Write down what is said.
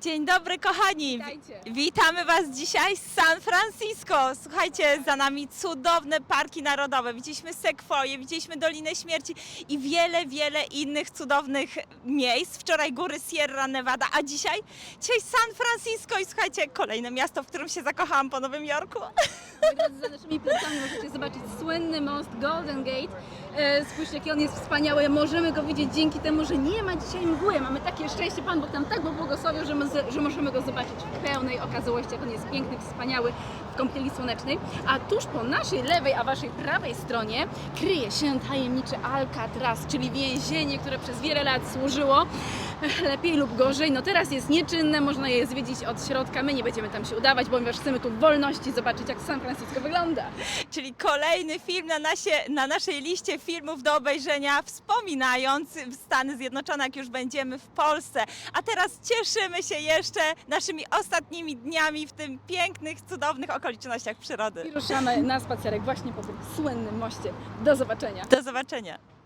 Dzień dobry, kochani. Witajcie. Witamy Was dzisiaj z San Francisco. Słuchajcie, za nami cudowne parki narodowe. Widzieliśmy Sekwoje, widzieliśmy Dolinę Śmierci i wiele, wiele innych cudownych miejsc. Wczoraj góry Sierra Nevada, a dzisiaj, dzisiaj San Francisco i słuchajcie, kolejne miasto, w którym się zakochałam po Nowym Jorku. Moi drodzy, za naszymi plecami możecie zobaczyć słynny most Golden Gate. E, Spójrzcie, jaki on jest wspaniały. Możemy go widzieć dzięki temu, że nie ma dzisiaj mgły. Mamy takie szczęście, Pan Bóg nam tak go błogosławił, że, my, że możemy go zobaczyć w pełnej okazałości, jak on jest piękny, wspaniały w kąpieli słonecznej. A tuż po naszej lewej, a Waszej prawej stronie kryje się tajemniczy Alcatraz, czyli więzienie, które przez wiele lat służyło lepiej lub gorzej. No teraz jest nieczynne, można je zwiedzić od środka. My nie będziemy tam się udawać, ponieważ chcemy tu wolności zobaczyć, jak San Francisco wygląda. Czyli kolejny film na, nasie, na naszej liście filmów do obejrzenia, wspominając Stany Zjednoczone, jak już będziemy w Polsce. A teraz cieszymy się jeszcze naszymi ostatnimi dniami w tym pięknych, cudownych okolicznościach przyrody. I ruszamy na spacerek właśnie po tym słynnym moście. Do zobaczenia. Do zobaczenia.